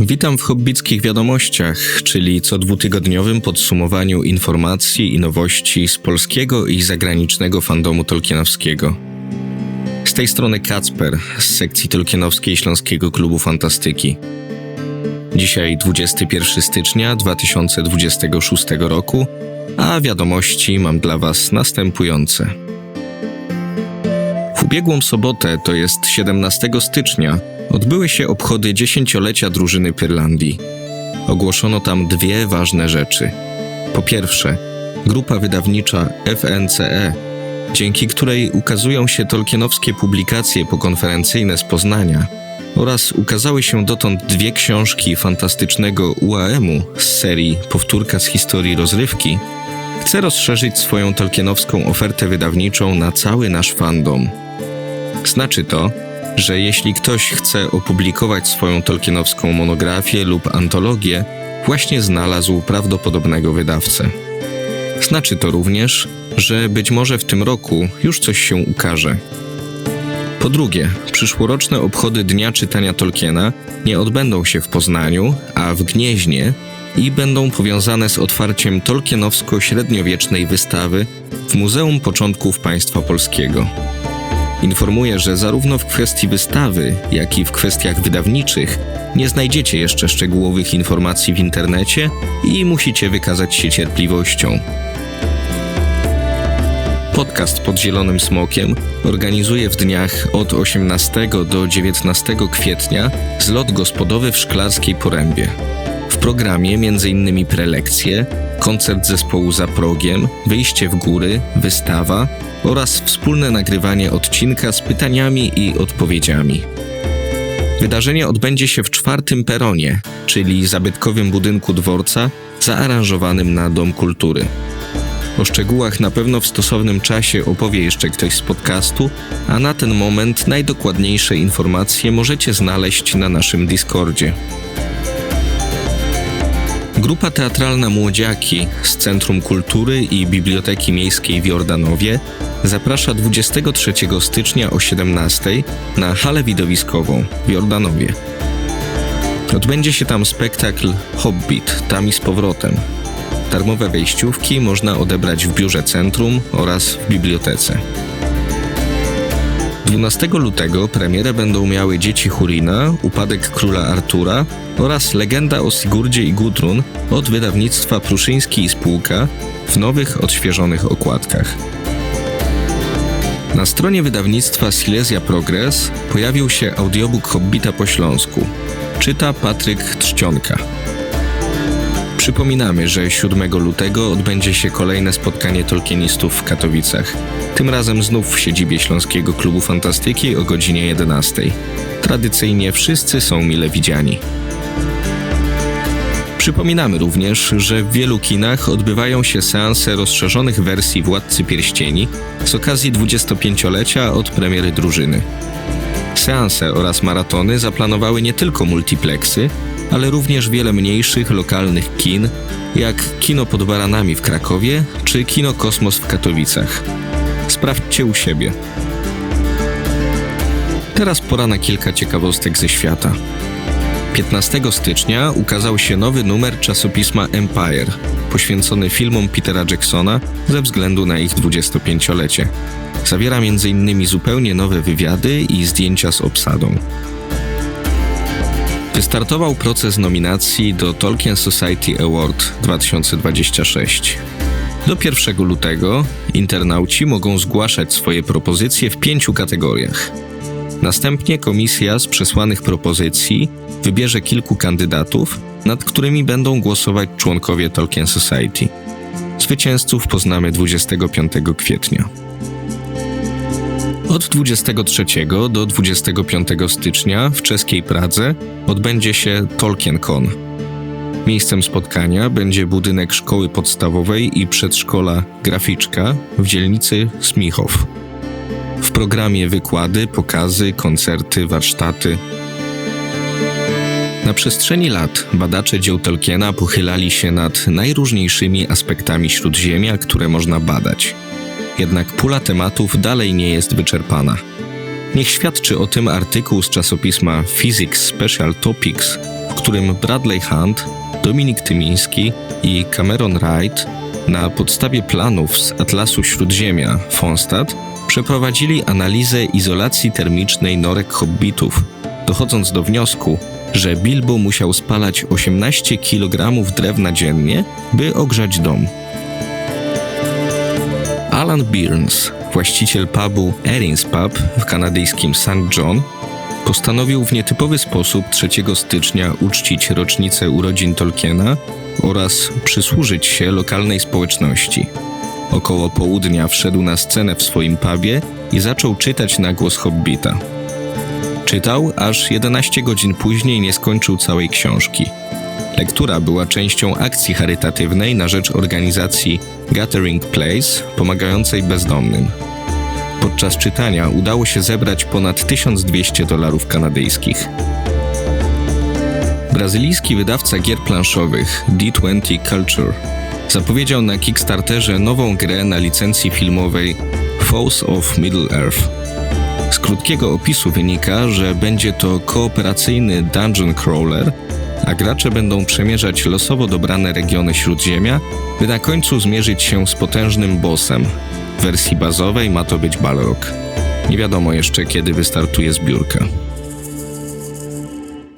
Witam w Hobbickich Wiadomościach, czyli co dwutygodniowym podsumowaniu informacji i nowości z polskiego i zagranicznego fandomu tolkienowskiego. Z tej strony Kacper z sekcji tolkienowskiej Śląskiego Klubu Fantastyki. Dzisiaj 21 stycznia 2026 roku, a wiadomości mam dla Was następujące. W ubiegłą sobotę, to jest 17 stycznia, odbyły się obchody dziesięciolecia drużyny Pyrlandii. Ogłoszono tam dwie ważne rzeczy. Po pierwsze, grupa wydawnicza FNCE, dzięki której ukazują się tolkienowskie publikacje pokonferencyjne z Poznania oraz ukazały się dotąd dwie książki fantastycznego UAM-u z serii Powtórka z historii rozrywki, chce rozszerzyć swoją tolkienowską ofertę wydawniczą na cały nasz fandom. Znaczy to, że jeśli ktoś chce opublikować swoją tolkienowską monografię lub antologię, właśnie znalazł prawdopodobnego wydawcę. Znaczy to również, że być może w tym roku już coś się ukaże. Po drugie, przyszłoroczne obchody Dnia Czytania Tolkiena nie odbędą się w Poznaniu, a w Gnieźnie i będą powiązane z otwarciem tolkienowsko-średniowiecznej wystawy w Muzeum Początków Państwa Polskiego. Informuję, że zarówno w kwestii wystawy, jak i w kwestiach wydawniczych nie znajdziecie jeszcze szczegółowych informacji w internecie i musicie wykazać się cierpliwością. Podcast pod Zielonym Smokiem organizuje w dniach od 18 do 19 kwietnia zlot gospodowy w Szklarskiej Porębie. W programie m.in. prelekcje, koncert zespołu za progiem, wyjście w góry, wystawa oraz wspólne nagrywanie odcinka z pytaniami i odpowiedziami. Wydarzenie odbędzie się w czwartym peronie, czyli zabytkowym budynku dworca zaaranżowanym na Dom Kultury. O szczegółach na pewno w stosownym czasie opowie jeszcze ktoś z podcastu, a na ten moment najdokładniejsze informacje możecie znaleźć na naszym Discordzie. Grupa teatralna Młodziaki z Centrum Kultury i Biblioteki Miejskiej w Jordanowie zaprasza 23 stycznia o 17 na halę widowiskową w Jordanowie. Odbędzie się tam spektakl Hobbit, tam i z powrotem. Darmowe wejściówki można odebrać w biurze centrum oraz w bibliotece. 12 lutego premierę będą miały Dzieci Hurina, Upadek Króla Artura oraz Legenda o Sigurdzie i Gudrun od wydawnictwa Pruszyński i Spółka w nowych, odświeżonych okładkach. Na stronie wydawnictwa Silesia Progress pojawił się audiobook Hobbita po śląsku. Czyta Patryk Trzcionka. Przypominamy, że 7 lutego odbędzie się kolejne spotkanie tolkienistów w Katowicach. Tym razem znów w siedzibie Śląskiego Klubu Fantastyki o godzinie 11. Tradycyjnie wszyscy są mile widziani. Przypominamy również, że w wielu kinach odbywają się seanse rozszerzonych wersji Władcy Pierścieni z okazji 25-lecia od premiery drużyny. Seanse oraz maratony zaplanowały nie tylko multiplexy, ale również wiele mniejszych, lokalnych kin, jak Kino pod Baranami w Krakowie czy Kino Kosmos w Katowicach. Sprawdźcie u siebie. Teraz pora na kilka ciekawostek ze świata. 15 stycznia ukazał się nowy numer czasopisma Empire, poświęcony filmom Petera Jacksona ze względu na ich 25-lecie. Zawiera m.in. zupełnie nowe wywiady i zdjęcia z obsadą. Wystartował proces nominacji do Tolkien Society Award 2026. Do 1 lutego internauci mogą zgłaszać swoje propozycje w pięciu kategoriach. Następnie komisja z przesłanych propozycji wybierze kilku kandydatów, nad którymi będą głosować członkowie Tolkien Society. Zwycięzców poznamy 25 kwietnia. Od 23 do 25 stycznia w czeskiej Pradze odbędzie się TolkienCon. Miejscem spotkania będzie budynek szkoły podstawowej i przedszkola Graficzka w dzielnicy Smichow. W programie wykłady, pokazy, koncerty, warsztaty. Na przestrzeni lat badacze dzieł Tolkiena pochylali się nad najróżniejszymi aspektami Śródziemia, które można badać. Jednak pula tematów dalej nie jest wyczerpana. Niech świadczy o tym artykuł z czasopisma Physics Special Topics, w którym Bradley Hunt, Dominik Tymiński i Cameron Wright na podstawie planów z Atlasu Śródziemia Fonstat przeprowadzili analizę izolacji termicznej norek hobbitów, dochodząc do wniosku, że Bilbo musiał spalać 18 kg drewna dziennie, by ogrzać dom. Alan Byrnes, właściciel pubu Erin's Pub w kanadyjskim St. John, postanowił w nietypowy sposób 3 stycznia uczcić rocznicę urodzin Tolkiena oraz przysłużyć się lokalnej społeczności. Około południa wszedł na scenę w swoim pubie i zaczął czytać na głos Hobbita. Czytał, aż 11 godzin później nie skończył całej książki. Lektura była częścią akcji charytatywnej na rzecz organizacji Gathering Place, pomagającej bezdomnym. Podczas czytania udało się zebrać ponad 1200 dolarów kanadyjskich. Brazylijski wydawca gier planszowych D20 Culture zapowiedział na Kickstarterze nową grę na licencji filmowej Foes of Middle-earth. Z krótkiego opisu wynika, że będzie to kooperacyjny dungeon crawler, a gracze będą przemierzać losowo dobrane regiony Śródziemia, by na końcu zmierzyć się z potężnym bossem. W wersji bazowej ma to być Balrog. Nie wiadomo jeszcze, kiedy wystartuje zbiórka.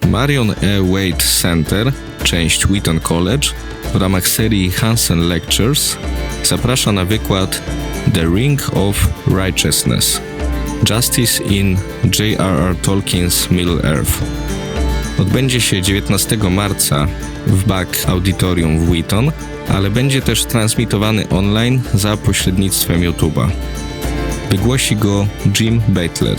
Marion E. Wade Center, część Wheaton College, w ramach serii Hansen Lectures zaprasza na wykład The Ring of Righteousness Justice in J.R.R. Tolkien's Middle-earth. Odbędzie się 19 marca w Back Auditorium w Wheaton, ale będzie też transmitowany online za pośrednictwem YouTube'a. Wygłosi go Jim Baitler.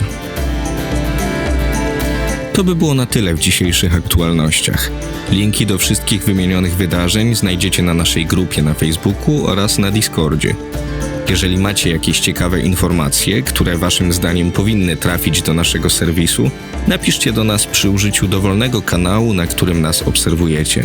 To by było na tyle w dzisiejszych aktualnościach. Linki do wszystkich wymienionych wydarzeń znajdziecie na naszej grupie na Facebooku oraz na Discordzie. Jeżeli macie jakieś ciekawe informacje, które Waszym zdaniem powinny trafić do naszego serwisu, napiszcie do nas przy użyciu dowolnego kanału, na którym nas obserwujecie.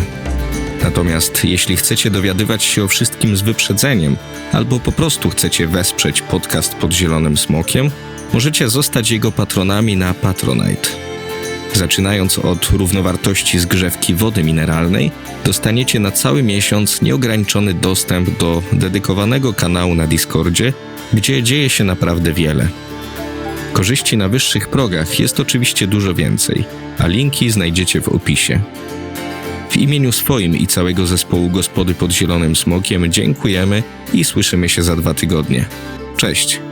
Natomiast jeśli chcecie dowiadywać się o wszystkim z wyprzedzeniem, albo po prostu chcecie wesprzeć podcast pod Zielonym Smokiem, możecie zostać jego patronami na Patronite. Zaczynając od równowartości zgrzewki wody mineralnej, dostaniecie na cały miesiąc nieograniczony dostęp do dedykowanego kanału na Discordzie, gdzie dzieje się naprawdę wiele. Korzyści na wyższych progach jest oczywiście dużo więcej, a linki znajdziecie w opisie. W imieniu swoim i całego zespołu Gospody pod Zielonym Smokiem dziękujemy i słyszymy się za dwa tygodnie. Cześć!